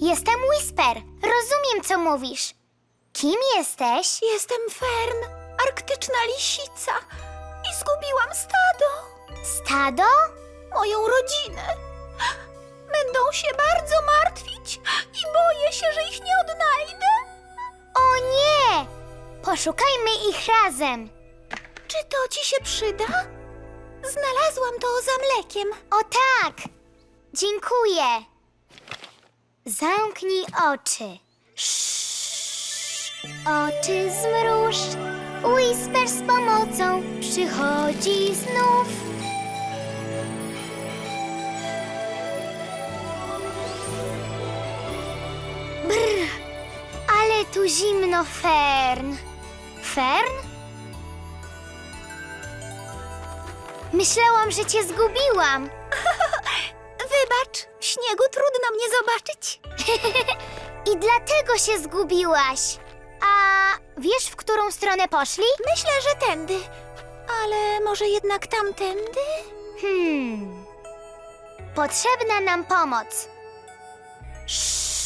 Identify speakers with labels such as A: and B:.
A: jestem Whisper. Rozumiem, co mówisz. Kim jesteś?
B: Jestem Fern, arktyczna lisica i zgubiłam stado,
A: Stado?
B: moją rodzinę. Będą się bardzo martwić i boję się, że ich nie odnajdę.
A: O nie! Poszukajmy ich razem.
B: Czy to ci się przyda? Znalazłam to za mlekiem.
A: O tak! Dziękuję. Zamknij oczy. Oczy zmruż. Whisper z pomocą przychodzi znów. Brr, ale tu zimno, Fern. Fern? Myślałam, że cię zgubiłam.
B: Wybacz, śniegu trudno mnie zobaczyć.
A: I dlatego się zgubiłaś. A wiesz, w którą stronę poszli?
B: Myślę, że tędy. Ale może jednak tamtędy?
A: Hmm. Potrzebna nam pomoc. Sz.